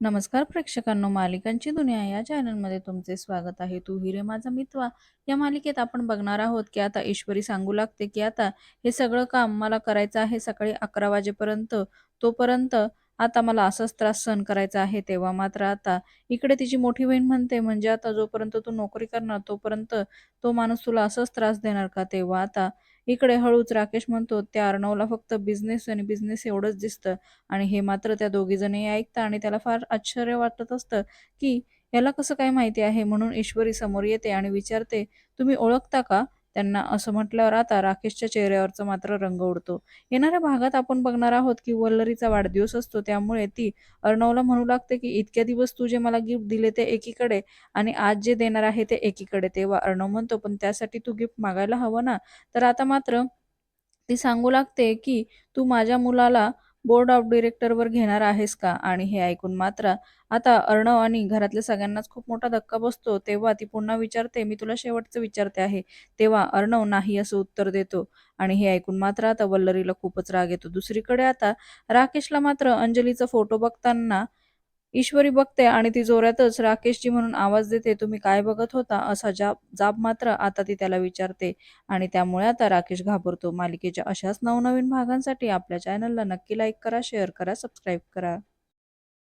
नमस्कार प्रेक्षकांनो मालिकांची दुनिया या चॅनलमध्ये तुमचे स्वागत आहे. तू हिरे माझा मित्वा. या मालिकेत आपण बघणार आहोत की आता ईश्वरी सांगू लागते की आता हे सगळं काम मला करायचं आहे सकाळी अकरा वाजेपर्यंत. तोपर्यंत आता मला असाच त्रास सहन करायचा आहे तेव्हा मात्र आता इकडे तिची मोठी बहीण म्हणते म्हणजे आता जोपर्यंत तू नोकरी करणार तोपर्यंत तो माणूस तुला असाच त्रास देणार का? तेव्हा आता इकडे हळूच राकेश म्हणतो त्या अर्णवला फक्त बिझनेस आणि बिझनेस एवढंच दिसतं आणि हे मात्र त्या दोघीजणी ऐकतं आणि त्याला फार आश्चर्य वाटत असतं की याला कसं काय माहिती आहे? म्हणून ईश्वरी समोर येते आणि विचारते तुम्ही ओळखता का? त्यांना असं म्हटल्यावर आता राकेशच्या चेहऱ्यावरचा मात्र रंग उडतो. येणाऱ्या भागात आपण बघणार आहोत की वल्लरीचा वाढदिवस असतो. त्यामुळे ती अर्णवला म्हणू लागते की इतक्या दिवस तू जे मला गिफ्ट दिले ते एकीकडे आणि आज जे देणार आहे ते एकीकडे. तेव्हा अर्णव म्हणतो पण त्यासाठी तू गिफ्ट मागायला हवं ना? तर आता मात्र ती सांगू लागते की तू माझ्या मुलाला बोर्ड ऑफ डिरेक्टरवर घेणार आहेस का? आणि हे ऐकून मात्र आता अर्णव आणि घरातल्या सगळ्यांनाच खूप मोठा धक्का बसतो. तेव्हा ती पुन्हा विचारते मी तुला शेवटचं विचारते आहे. तेव्हा अर्णव नाही असं उत्तर देतो. आणि हे ऐकून मात्र आता वल्लरीला खूपच राग येतो. दुसरीकडे आता राकेशला मात्र अंजलीचा फोटो बघताना ईश्वरी बघते आणि ती जोरातच राकेशजी म्हणून आवाज देते तुम्ही काय बघत होता? असा जाब जाब मात्र आता ती त्याला विचारते. आणि त्यामुळे आता राकेश घाबरतो. मालिकेच्या अशाच नवनवीन भागांसाठी आपल्या चॅनलला नक्की लाईक करा शेअर करा सबस्क्राईब करा.